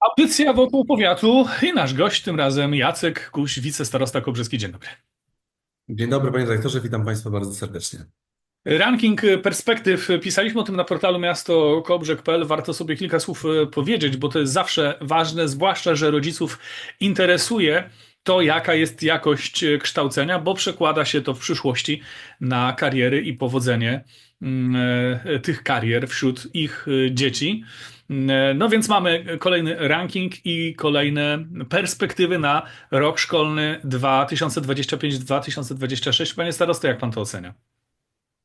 Audycja wokół powiatu i nasz gość tym razem Jacek Kuś, wicestarosta Kobrzyski. Dzień dobry. Dzień dobry, panie dyrektorze, witam państwa bardzo serdecznie. Ranking perspektyw. Pisaliśmy o tym na portalu miasto Kobrzeg.pl. Warto sobie kilka słów e, powiedzieć, bo to jest zawsze ważne, zwłaszcza, że rodziców interesuje to, jaka jest jakość kształcenia, bo przekłada się to w przyszłości na kariery i powodzenie mm, e, tych karier wśród ich e, dzieci. No więc mamy kolejny ranking i kolejne perspektywy na rok szkolny 2025-2026. Panie starosto, jak pan to ocenia?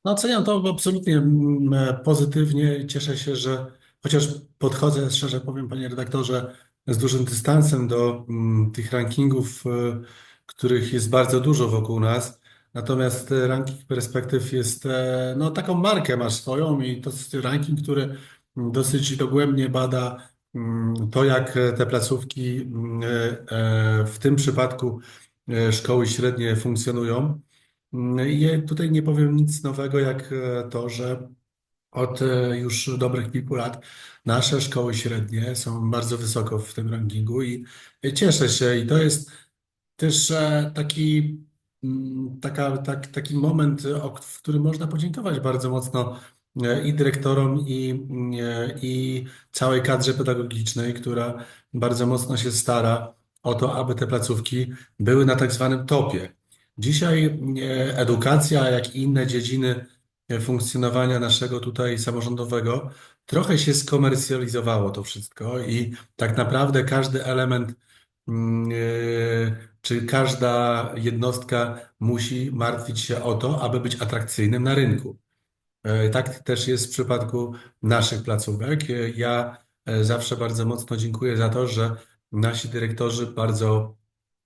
No, oceniam to absolutnie mm, pozytywnie. Cieszę się, że chociaż podchodzę, szczerze powiem, panie redaktorze, z dużym dystansem do mm, tych rankingów, e, których jest bardzo dużo wokół nas. Natomiast e, ranking perspektyw jest, e, no taką markę masz swoją i to jest ranking, który dosyć dogłębnie bada mm, to, jak te placówki, w tym przypadku szkoły średnie funkcjonują. I tutaj nie powiem nic nowego, jak to, że od już dobrych kilku lat nasze szkoły średnie są bardzo wysoko w tym rankingu i cieszę się. I to jest też e, taki, mm, taka, tak, taki moment, w którym można podziękować bardzo mocno e, i dyrektorom, i, i całej kadrze pedagogicznej, która bardzo mocno się stara o to, aby te placówki były na tak zwanym topie. Dzisiaj edukacja, jak i inne dziedziny funkcjonowania naszego tutaj samorządowego, trochę się skomercjalizowało to wszystko i tak naprawdę każdy element, mm, czy każda jednostka musi martwić się o to, aby być atrakcyjnym na rynku. E, tak też jest w przypadku naszych placówek. E, ja zawsze bardzo mocno dziękuję za to, że nasi dyrektorzy bardzo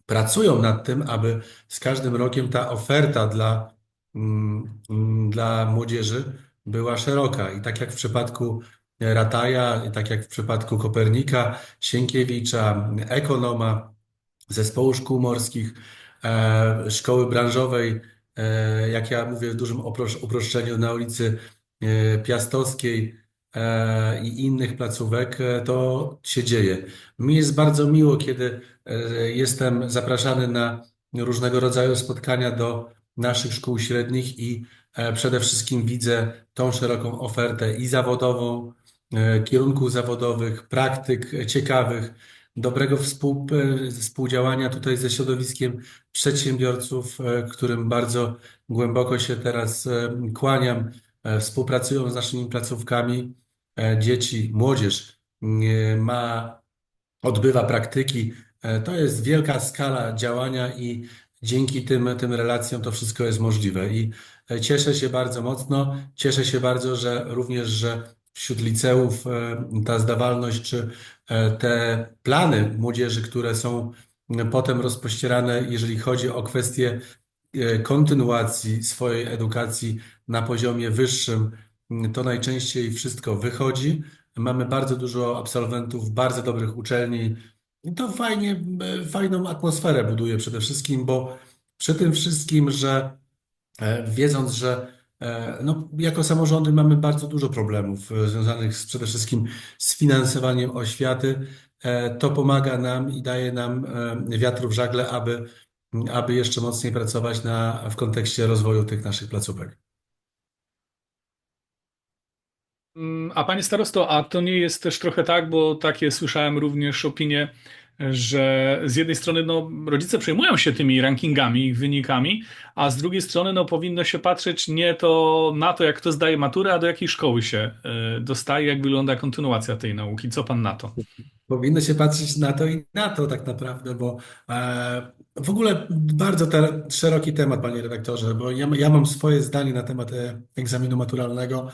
pracują nad tym, aby z każdym rokiem ta oferta dla, mm, mm, dla młodzieży była szeroka. I tak jak w przypadku Rataja, i tak jak w przypadku Kopernika, Sienkiewicza, Ekonoma, Zespołu Szkół Morskich, e, Szkoły Branżowej, e, jak ja mówię w dużym uproszczeniu, na ulicy e, Piastowskiej, E, i innych placówek, e, to się dzieje. Mi jest bardzo miło, kiedy e, jestem zapraszany na różnego rodzaju spotkania do naszych szkół średnich i przede wszystkim widzę tą szeroką ofertę i zawodową, kierunków zawodowych, praktyk ciekawych, dobrego współdziałania tutaj ze środowiskiem przedsiębiorców, którym bardzo głęboko się teraz kłaniam współpracują z naszymi placówkami. E, dzieci, młodzież ma, odbywa praktyki. E, to jest wielka skala działania i dzięki tym, tym relacjom to wszystko jest możliwe. I e, cieszę się bardzo mocno. Cieszę się bardzo, że również, że wśród liceów ta zdawalność czy te plany młodzieży, które są potem rozpościerane, jeżeli chodzi o kwestie kontynuacji swojej edukacji na poziomie wyższym, to najczęściej wszystko wychodzi. Mamy bardzo dużo absolwentów bardzo dobrych uczelni. I to fajnie, fajną atmosferę buduje przede wszystkim, bo przy tym wszystkim, że e, wiedząc, że e, no, jako samorządy mamy bardzo dużo problemów e, związanych z, przede wszystkim z finansowaniem oświaty, to pomaga nam i daje nam wiatr w żagle, aby, aby jeszcze mocniej pracować na, w kontekście rozwoju tych naszych placówek. Mm, a panie starosto, a to nie jest też trochę tak, bo takie słyszałem również opinie, że z jednej strony no, rodzice przejmują się tymi rankingami, ich wynikami, a z drugiej strony no, powinno się patrzeć nie to na to, jak kto zdaje maturę, a do jakiej szkoły się y, dostaje, jak wygląda kontynuacja tej nauki. Co pan na to? Powinno się patrzeć na to i na to tak naprawdę, bo e, w ogóle bardzo te, szeroki temat, panie redaktorze, bo ja, ja mam swoje zdanie na temat e, egzaminu maturalnego.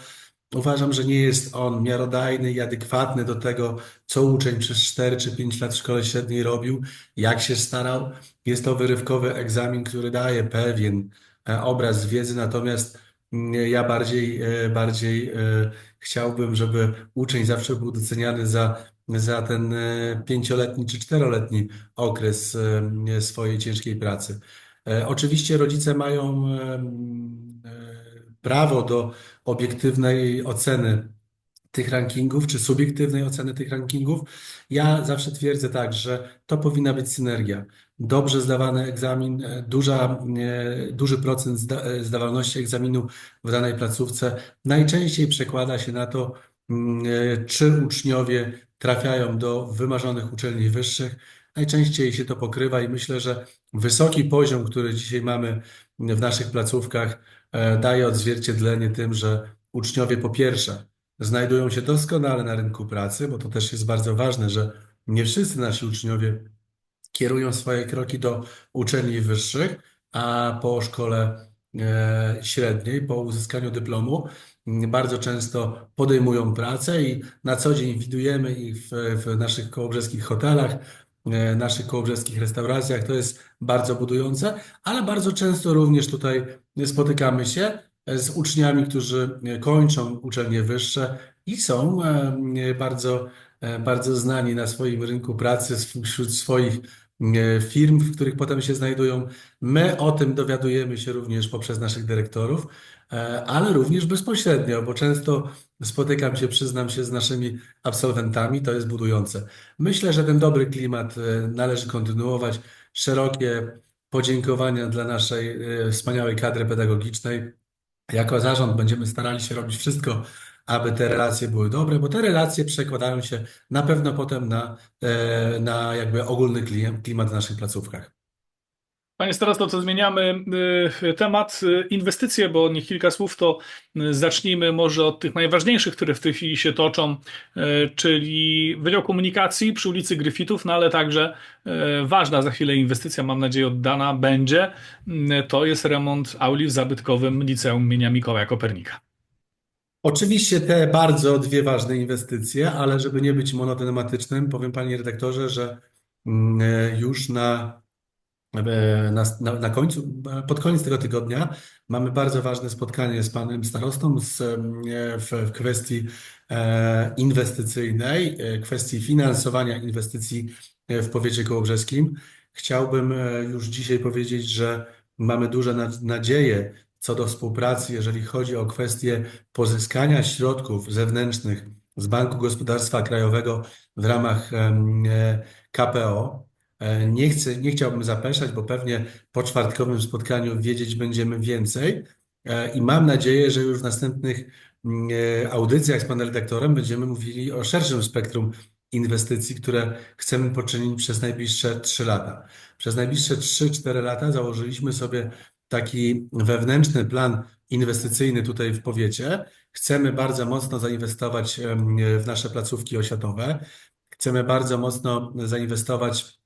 Uważam, że nie jest on miarodajny i adekwatny do tego, co uczeń przez 4 czy 5 lat w szkole średniej robił, jak się starał. Jest to wyrywkowy egzamin, który daje pewien e, obraz wiedzy, natomiast mm, ja bardziej, e, bardziej e, chciałbym, żeby uczeń zawsze był doceniany za, za ten pięcioletni czy czteroletni okres swojej ciężkiej pracy. Oczywiście rodzice mają prawo do obiektywnej oceny tych rankingów, czy subiektywnej oceny tych rankingów. Ja zawsze twierdzę tak, że to powinna być synergia. Dobrze zdawany egzamin, e, duża, e, duży procent zda, zdawalności egzaminu w danej placówce najczęściej przekłada się na to, mm, czy uczniowie trafiają do wymarzonych uczelni wyższych. Najczęściej się to pokrywa i myślę, że wysoki poziom, który dzisiaj mamy w naszych placówkach, daje odzwierciedlenie tym, że uczniowie po pierwsze znajdują się doskonale na rynku pracy, bo to też jest bardzo ważne, że nie wszyscy nasi uczniowie kierują swoje kroki do uczelni wyższych, a po szkole e, średniej, po uzyskaniu dyplomu, bardzo często podejmują pracę i na co dzień widujemy ich w, w naszych kołobrzeskich hotelach, e, naszych kołobrzeskich restauracjach. To jest bardzo budujące, ale bardzo często również tutaj spotykamy się z uczniami, którzy kończą uczelnie wyższe i są e, bardzo, e, bardzo znani na swoim rynku pracy, wśród swoich e, firm, w których potem się znajdują. My o tym dowiadujemy się również poprzez naszych dyrektorów, ale również bezpośrednio, bo często spotykam się, przyznam się, z naszymi absolwentami, to jest budujące. Myślę, że ten dobry klimat należy kontynuować. Szerokie podziękowania dla naszej wspaniałej kadry pedagogicznej. Jako zarząd będziemy starali się robić wszystko, aby te relacje były dobre, bo te relacje przekładają się na pewno potem na, e, na jakby ogólny klimat w naszych placówkach. Panie starosto, to zmieniamy y, temat y, inwestycje, bo niech kilka słów to zacznijmy może od tych najważniejszych, które w tej chwili się toczą, czyli Wydział Komunikacji przy ulicy Gryfitów, no ale także ważna za chwilę inwestycja, mam nadzieję oddana będzie, to jest remont auli w zabytkowym Liceum imienia Mikołaja Kopernika. Oczywiście te bardzo dwie ważne inwestycje, ale żeby nie być monotematycznym, powiem panie redaktorze, że mm, już na E, na, na, na, końcu, pod koniec tego tygodnia mamy bardzo ważne spotkanie z panem starostą z, e, w, w kwestii e, inwestycyjnej, kwestii finansowania inwestycji w powiecie kołobrzeskim. Chciałbym już dzisiaj powiedzieć, że mamy duże nadzieje co do współpracy, jeżeli chodzi o kwestię pozyskania środków zewnętrznych z Banku Gospodarstwa Krajowego w ramach KPO. E, nie chcę, nie chciałbym zapeszać, bo pewnie po czwartkowym spotkaniu wiedzieć będziemy więcej e, i mam nadzieję, że już w następnych e, audycjach z panem redaktorem będziemy mówili o szerszym spektrum inwestycji, które chcemy poczynić przez najbliższe 3 lata. Przez najbliższe 3-4 lata założyliśmy sobie taki wewnętrzny plan inwestycyjny tutaj w powiecie. Chcemy bardzo mocno zainwestować w nasze placówki oświatowe. Chcemy bardzo mocno zainwestować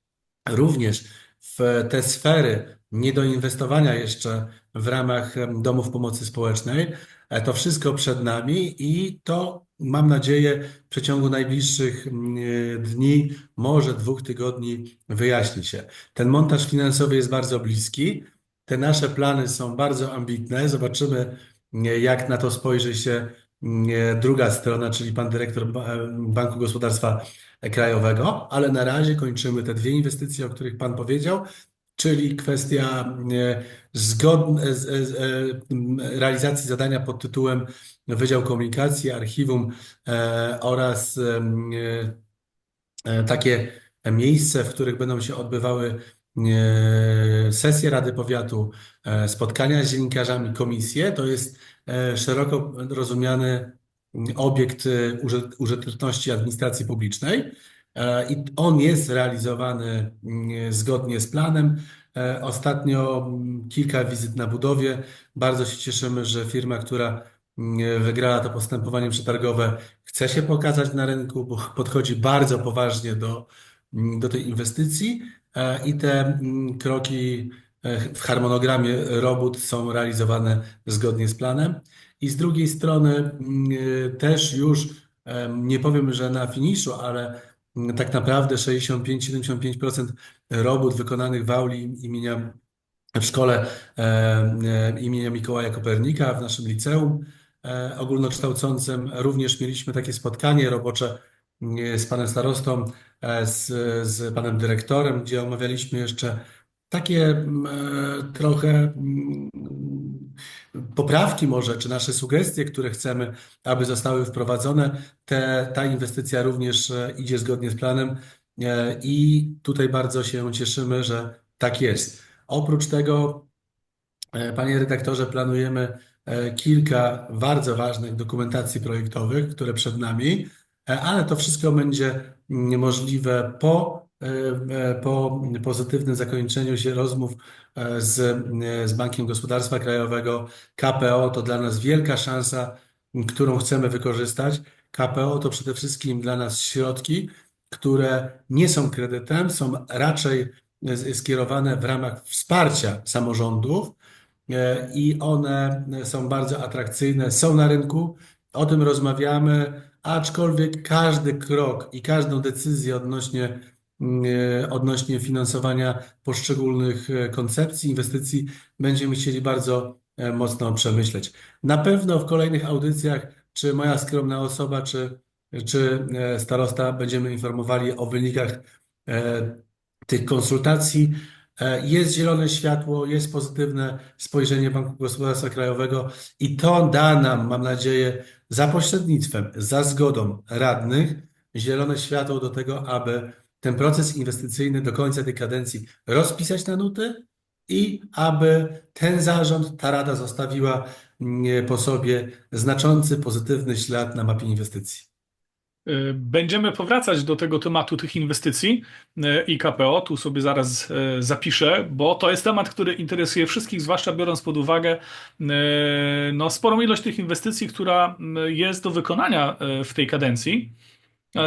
również w te sfery niedoinwestowania jeszcze w ramach domów pomocy społecznej. E, to wszystko przed nami i to mam nadzieję w przeciągu najbliższych dni, może dwóch tygodni wyjaśni się. Ten montaż finansowy jest bardzo bliski. Te nasze plany są bardzo ambitne. Zobaczymy, jak na to spojrzy się druga strona, czyli pan dyrektor Banku Gospodarstwa Krajowego, ale na razie kończymy te dwie inwestycje, o których pan powiedział, czyli kwestia zgod... realizacji zadania pod tytułem Wydział Komunikacji, Archiwum e, oraz e, takie miejsce, w których będą się odbywały sesje Rady Powiatu, e, spotkania z dziennikarzami, komisje. To jest E, szeroko rozumiany obiekt e, użyteczności administracji publicznej e, i on jest realizowany zgodnie z planem. Ostatnio kilka wizyt na budowie. Bardzo się cieszymy, że firma, która wygrała to postępowanie przetargowe, chce się pokazać na rynku, bo podchodzi bardzo poważnie do, do tej inwestycji i te kroki w harmonogramie robót są realizowane zgodnie z planem. I z drugiej strony mm, też już nie powiem, że na finiszu, ale mm, tak naprawdę 65-75% robót wykonanych w auli imienia w szkole imienia Mikołaja Kopernika w naszym liceum e, ogólnokształcącym. Również mieliśmy takie spotkanie robocze mm, z panem starostą, e, z, z panem dyrektorem, gdzie omawialiśmy jeszcze takie e, trochę mm, poprawki może, czy nasze sugestie, które chcemy, aby zostały wprowadzone, te, ta inwestycja również e, idzie zgodnie z planem i tutaj bardzo się cieszymy, że tak jest. Oprócz tego, panie redaktorze, planujemy kilka bardzo ważnych dokumentacji projektowych, które przed nami, ale to wszystko będzie możliwe po E, po pozytywnym zakończeniu się rozmów e, z, z Bankiem Gospodarstwa Krajowego, KPO to dla nas wielka szansa, którą chcemy wykorzystać. KPO to przede wszystkim dla nas środki, które nie są kredytem, są raczej skierowane w ramach wsparcia samorządów e, i one są bardzo atrakcyjne, są na rynku. O tym rozmawiamy, aczkolwiek każdy krok i każdą decyzję odnośnie E, odnośnie finansowania poszczególnych e, koncepcji, inwestycji będziemy chcieli bardzo e, mocno przemyśleć. Na pewno w kolejnych audycjach, czy moja skromna osoba, czy, czy starosta będziemy informowali o wynikach tych konsultacji. Jest zielone światło, jest pozytywne spojrzenie Banku Gospodarstwa Krajowego i to da nam, mam nadzieję, za pośrednictwem, za zgodą radnych, zielone światło do tego, aby ten proces inwestycyjny do końca tej kadencji rozpisać na nuty i aby ten zarząd, ta rada zostawiła mm, po sobie znaczący pozytywny ślad na mapie inwestycji. Y, będziemy powracać do tego tematu tych inwestycji y, i KPO. Tu sobie zaraz y, zapiszę, bo to jest temat, który interesuje wszystkich, zwłaszcza biorąc pod uwagę no, sporą ilość tych inwestycji, która jest do wykonania w tej kadencji.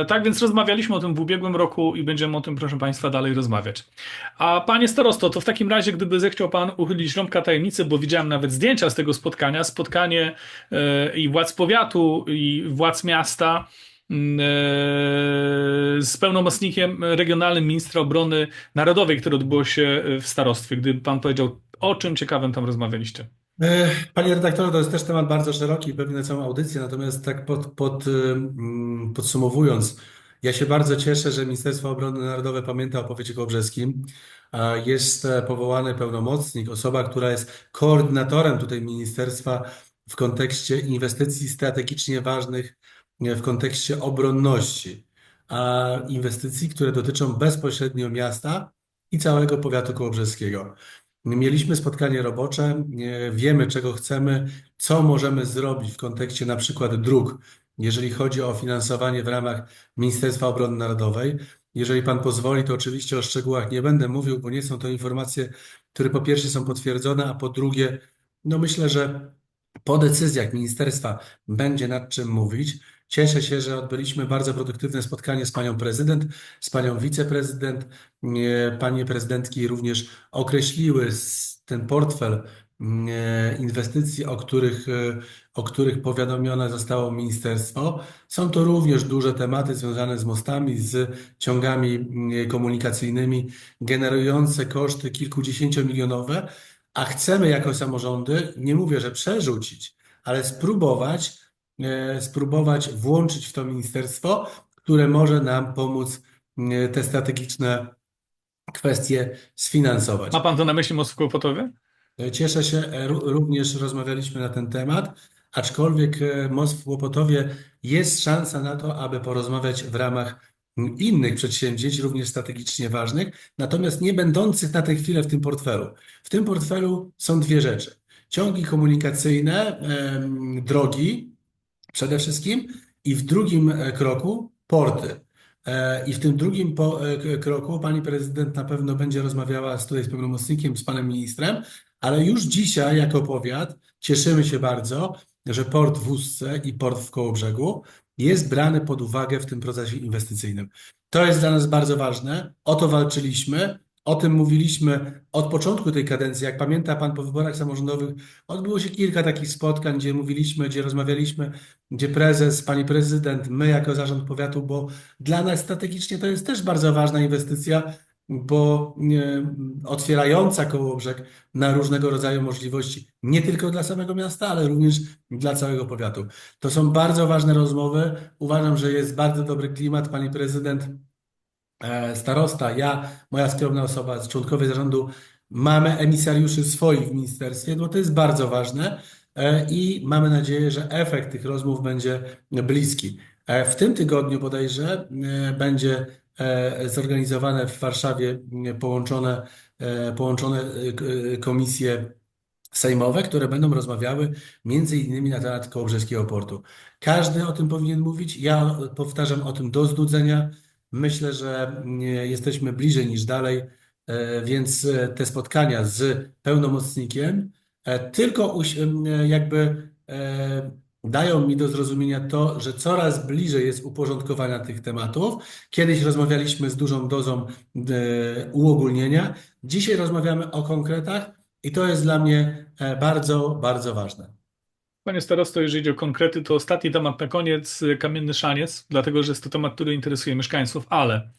Tak więc rozmawialiśmy o tym w ubiegłym roku i będziemy o tym, proszę Państwa, dalej rozmawiać. A Panie Starosto, to w takim razie, gdyby zechciał Pan uchylić rąbka tajemnicy, bo widziałem nawet zdjęcia z tego spotkania, spotkanie i władz powiatu, i władz miasta z pełnomocnikiem regionalnym ministra obrony narodowej, które odbyło się w starostwie. Gdyby Pan powiedział, o czym ciekawym tam rozmawialiście? E, panie redaktorze, to jest też temat bardzo szeroki, pewnie na całą audycję, natomiast tak pod, pod, mm, podsumowując, ja się bardzo cieszę, że Ministerstwo Obrony Narodowej pamięta o powiecie kołobrzeskim. Jest e, powołany pełnomocnik, osoba, która jest koordynatorem tutaj ministerstwa w kontekście inwestycji strategicznie ważnych, w kontekście obronności, a inwestycji, które dotyczą bezpośrednio miasta i całego powiatu kołobrzeskiego. Mieliśmy spotkanie robocze, wiemy czego chcemy, co możemy zrobić w kontekście na przykład dróg, jeżeli chodzi o finansowanie w ramach Ministerstwa Obrony Narodowej. Jeżeli Pan pozwoli, to oczywiście o szczegółach nie będę mówił, bo nie są to informacje, które po pierwsze są potwierdzone, a po drugie, no myślę, że po decyzjach ministerstwa będzie nad czym mówić. Cieszę się, że odbyliśmy bardzo produktywne spotkanie z panią prezydent, z panią wiceprezydent. Panie prezydentki również określiły ten portfel inwestycji, o których, o których powiadomione zostało ministerstwo. Są to również duże tematy związane z mostami, z ciągami komunikacyjnymi, generujące koszty kilkudziesięciomilionowe, a chcemy jako samorządy, nie mówię, że przerzucić, ale spróbować E, spróbować włączyć w to ministerstwo, które może nam pomóc e, te strategiczne kwestie sfinansować. Ma Pan to na myśli most w Kłopotowie? E, cieszę się, również rozmawialiśmy na ten temat, aczkolwiek most w Kłopotowie jest szansa na to, aby porozmawiać w ramach innych przedsięwzięć, również strategicznie ważnych, natomiast nie będących na tę chwilę w tym portfelu. W tym portfelu są dwie rzeczy. Ciągi komunikacyjne, drogi, przede wszystkim i w drugim e, kroku porty. E, I w tym drugim e, kroku pani prezydent na pewno będzie rozmawiała z, tutaj z pełnomocnikiem, z panem ministrem, ale już dzisiaj jako powiat cieszymy się bardzo, że port w Ustce i port w Kołobrzegu jest brany pod uwagę w tym procesie inwestycyjnym. To jest dla nas bardzo ważne, o to walczyliśmy, o tym mówiliśmy od początku tej kadencji. Jak pamięta Pan po wyborach samorządowych, odbyło się kilka takich spotkań, gdzie mówiliśmy, gdzie rozmawialiśmy, gdzie prezes, pani prezydent, my jako zarząd powiatu, bo dla nas strategicznie to jest też bardzo ważna inwestycja, bo nie, otwierająca Kołobrzeg na różnego rodzaju możliwości, nie tylko dla samego miasta, ale również dla całego powiatu. To są bardzo ważne rozmowy. Uważam, że jest bardzo dobry klimat. Pani prezydent E, starosta, ja, moja skromna osoba, członkowie zarządu Mamy emisariuszy swoich w ministerstwie, bo to jest bardzo ważne e, i mamy nadzieję, że efekt tych rozmów będzie bliski. E, W tym tygodniu bodajże e, będzie e, zorganizowane w Warszawie połączone, e, połączone e, e, komisje sejmowe, które będą rozmawiały między innymi na temat Kołobrzeskiego Portu. Każdy o tym powinien mówić. Ja powtarzam o tym do znudzenia. Myślę, że nie, jesteśmy bliżej niż dalej, e, więc e, te spotkania z pełnomocnikiem e, tylko e, jakby dają mi do zrozumienia to, że coraz bliżej jest uporządkowania tych tematów. Kiedyś rozmawialiśmy z dużą dozą uogólnienia. Dzisiaj rozmawiamy o konkretach. I to jest dla mnie bardzo, bardzo ważne. Panie starosto, jeżeli chodzi o konkrety, to ostatni temat na koniec, kamienny szaniec, dlatego że jest to temat, który interesuje mieszkańców, ale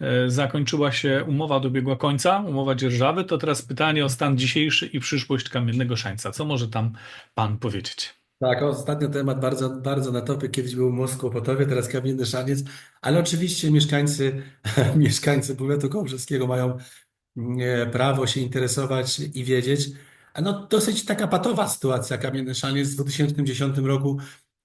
e, zakończyła się umowa, dobiegła końca, umowa dzierżawy, to teraz pytanie o stan dzisiejszy i przyszłość kamiennego szańca. Co może tam pan powiedzieć? Tak, ostatnio temat bardzo, bardzo na topie. Kiedyś był most Kłopotowie, teraz Kamienny Szaniec, ale oczywiście mieszkańcy, mieszkańcy powiatu kołbrzeskiego mają mm, prawo się interesować i wiedzieć. No, dosyć taka patowa sytuacja. Kamienny Szaniec w 2010 roku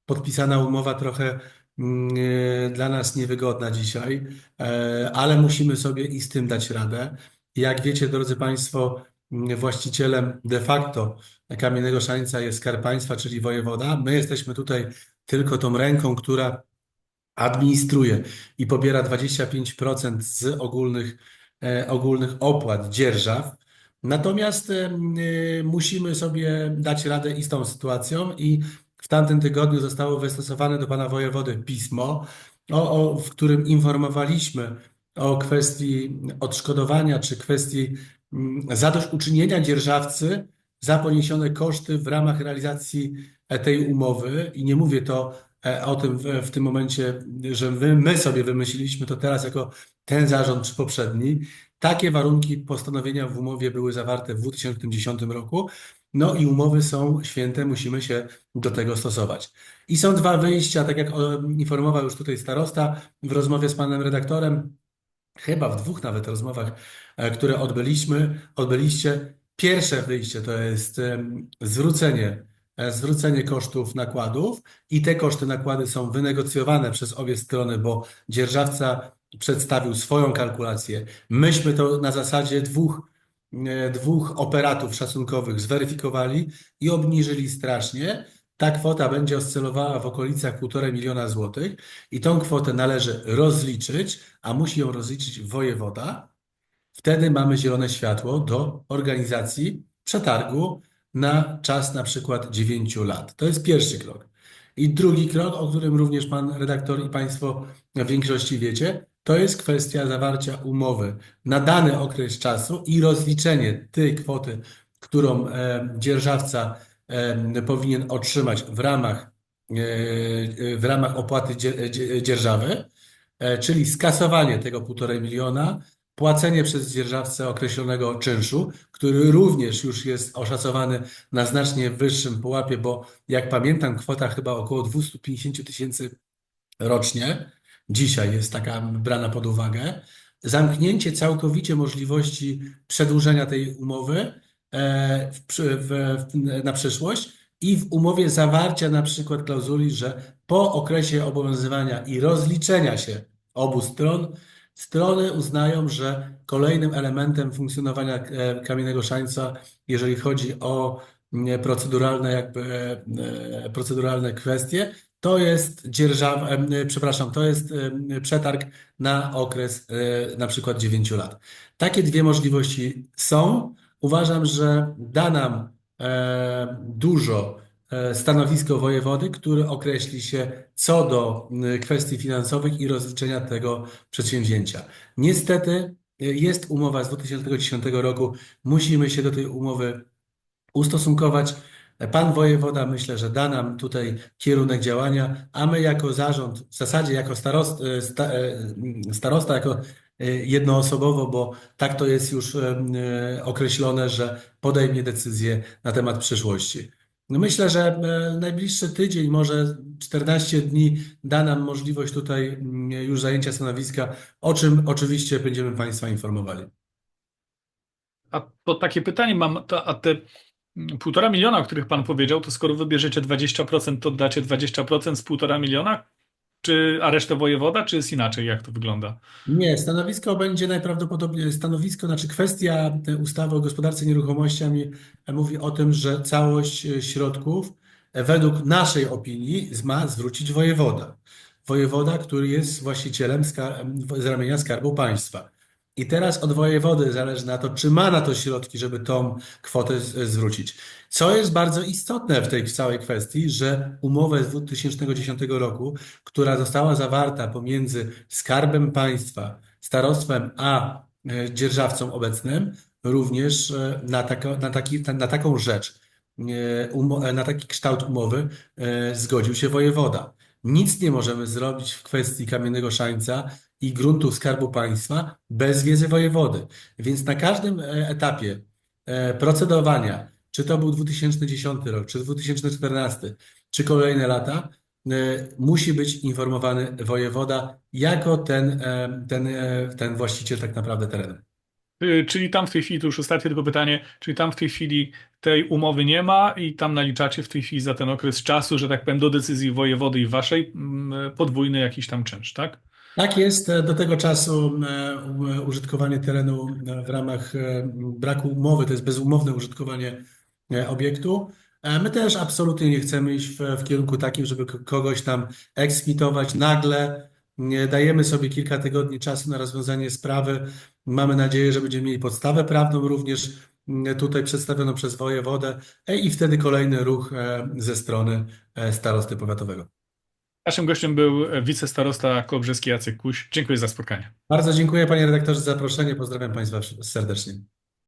podpisana umowa trochę mm, e, dla nas niewygodna dzisiaj, e, ale musimy sobie i z tym dać radę. Jak wiecie, drodzy Państwo, mm, właścicielem de facto Kamiennego Szańca jest Skarb Państwa, czyli wojewoda. My jesteśmy tutaj tylko tą ręką, która administruje i pobiera 25% z ogólnych, e, ogólnych opłat dzierżaw. Natomiast e, musimy sobie dać radę i z tą sytuacją i w tamtym tygodniu zostało wystosowane do pana wojewody pismo, o, o, w którym informowaliśmy o kwestii odszkodowania czy kwestii mm, zadośćuczynienia dzierżawcy za poniesione koszty w ramach realizacji e, tej umowy. I nie mówię to e, o tym w, w tym momencie, że my, my sobie wymyśliliśmy to teraz jako ten zarząd czy poprzedni. Takie warunki postanowienia w umowie były zawarte w 2010 roku. No i umowy są święte, musimy się do tego stosować. I są dwa wyjścia, tak jak o, informował już tutaj starosta w rozmowie z panem redaktorem, chyba w dwóch nawet rozmowach, e, które odbyliśmy, odbyliście. Pierwsze wyjście to jest zwrócenie, e, zwrócenie kosztów nakładów i te koszty nakłady są wynegocjowane przez obie strony, bo dzierżawca przedstawił swoją kalkulację. Myśmy to na zasadzie dwóch, e, dwóch operatów szacunkowych zweryfikowali i obniżyli strasznie. Ta kwota będzie oscylowała w okolicach 1,5 miliona złotych i tą kwotę należy rozliczyć, a musi ją rozliczyć wojewoda. Wtedy mamy zielone światło do organizacji przetargu na czas na przykład 9 lat. To jest pierwszy krok. I drugi krok, o którym również pan redaktor i państwo w większości wiecie, to jest kwestia zawarcia umowy na dany okres czasu i rozliczenie tej kwoty, którą e, dzierżawca e, powinien otrzymać w ramach, e, w ramach opłaty dzie- dzie- dzierżawy, czyli skasowanie tego 1,5 miliona, płacenie przez dzierżawcę określonego czynszu, który również już jest oszacowany na znacznie wyższym pułapie, bo jak pamiętam, kwota chyba około 250 tysięcy rocznie. Dzisiaj jest taka brana pod uwagę. Zamknięcie całkowicie możliwości przedłużenia tej umowy e, w, w, w, na przyszłość i w umowie zawarcia na przykład klauzuli, że po okresie obowiązywania i rozliczenia się obu stron, strony uznają, że kolejnym elementem funkcjonowania e, Kamiennego Szańca, jeżeli chodzi o proceduralne jakby e, proceduralne kwestie, to jest dzierżawa, em, przepraszam, to jest przetarg na okres e, na przykład 9 lat. Takie dwie możliwości są. Uważam, że da nam e, dużo e, stanowisko wojewody, który określi się co do kwestii finansowych i rozliczenia tego przedsięwzięcia. Niestety jest umowa z 2010 roku. Musimy się do tej umowy ustosunkować. Pan wojewoda myślę, że da nam tutaj kierunek działania, a my jako zarząd, w zasadzie jako starost, e, e, starosta, jako e, jednoosobowo, bo tak to jest już określone, że podejmie decyzję na temat przyszłości. No Myślę, że najbliższy tydzień, może 14 dni da nam możliwość tutaj już zajęcia stanowiska, o czym oczywiście będziemy Państwa informowali. A to takie pytanie mam, to, a te półtora miliona, o których pan powiedział, to skoro wybierzecie 20%, to dacie 20% z półtora miliona? Czy, a resztę wojewoda, czy jest inaczej? Jak to wygląda? Nie, stanowisko będzie najprawdopodobniej, stanowisko, znaczy kwestia ustawy o gospodarce nieruchomościami mówi o tym, że całość środków według naszej opinii ma zwrócić wojewoda. Wojewoda, który jest właścicielem z ramienia Skarbu Państwa. I teraz od wojewody zależy na to, czy ma na to środki, żeby tą kwotę zwrócić. Co jest bardzo istotne w tej całej kwestii, że umowę z 2010 roku, która została zawarta pomiędzy Skarbem Państwa, starostwem a e, dzierżawcą obecnym, również e, na, tako, na, taki, na taką rzecz, e, na taki kształt umowy zgodził się wojewoda. Nic nie możemy zrobić w kwestii kamiennego szańca i gruntów Skarbu Państwa bez wiedzy wojewody. Więc na każdym e, etapie e, procedowania, czy to był 2010 rok, czy 2014, czy kolejne lata, e, musi być informowany wojewoda jako ten, ten, ten właściciel tak naprawdę terenu. Y, Czyli tam w tej chwili, to już ostatnie tylko pytanie, czyli tam w tej chwili tej umowy nie ma i tam naliczacie w tej chwili za ten okres czasu, że tak powiem, do decyzji wojewody i waszej mm, podwójny jakiś tam czynsz, tak? Tak jest. Do tego czasu e, użytkowanie terenu e, w ramach e, braku umowy, to jest bezumowne użytkowanie obiektu. My też absolutnie nie chcemy iść w, w kierunku takim, żeby kogoś tam eksmitować nagle. Dajemy sobie kilka tygodni czasu na rozwiązanie sprawy. Mamy nadzieję, że będziemy mieli podstawę prawną również m, tutaj przedstawioną przez wojewodę i wtedy kolejny ruch ze strony starosty powiatowego. Naszym gościem był wicestarosta kołbrzeski Jacek Kuś. Dziękuję za spotkanie. Bardzo dziękuję panie redaktorze za zaproszenie. Pozdrawiam państwa serdecznie.